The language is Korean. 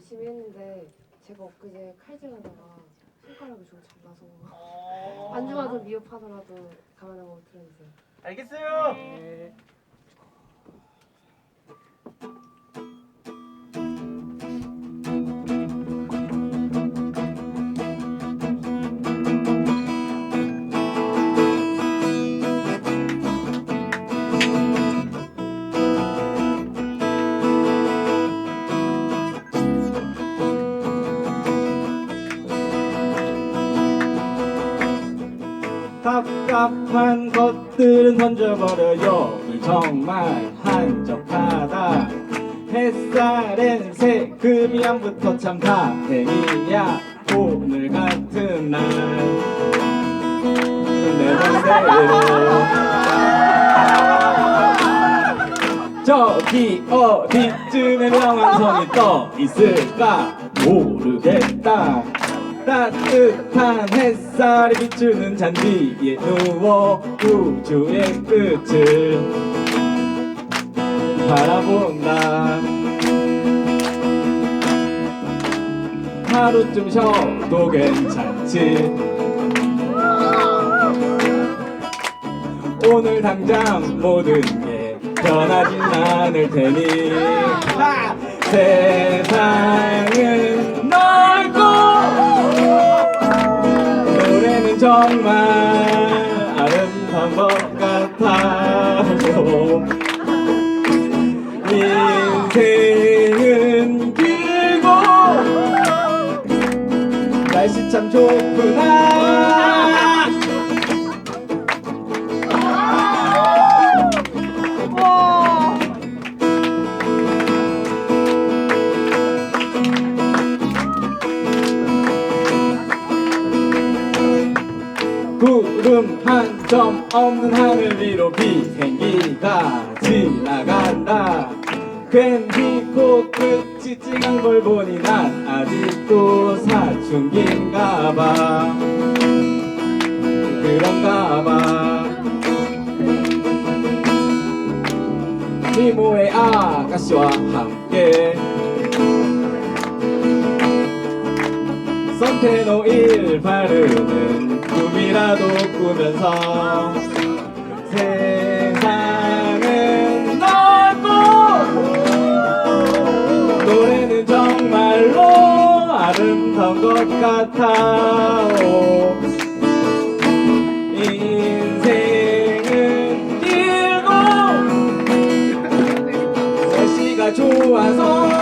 열심히 했는데 제가 엊그제 칼질하다가 손가락이 좀 잘라서 어. 안주가 좀 미흡하더라도 가만 한번 들어주세요. 알겠어요. 답답한 것들은 던져버려요. 정말 한적하다. 햇살엔 세금이 안 붙어 참 다행이야. 오늘 같은 날내 맘대로 저기 어디쯤에 명왕성이 떠 있을까 모르겠다 따뜻한 햇살이 비추는 잔디에 누워 우주의 끝을 바라본다 하루쯤 쉬어도 괜찮지 오늘 당장 모든 게 변하진 않을 테니 하! 세상은 날씨 참 좋구나. 구름 한 점 없는 하늘 위로 비행기가 지나간다. 괜히 코 끝이 찡한 걸 보니 난 아직도 사춘기인가 봐. 그런가 봐. 미모의 아가씨와 함께 선텐 오일 바르는 꿈이라도 꾸면서 같아요. 인생은 길고 날씨가 좋아서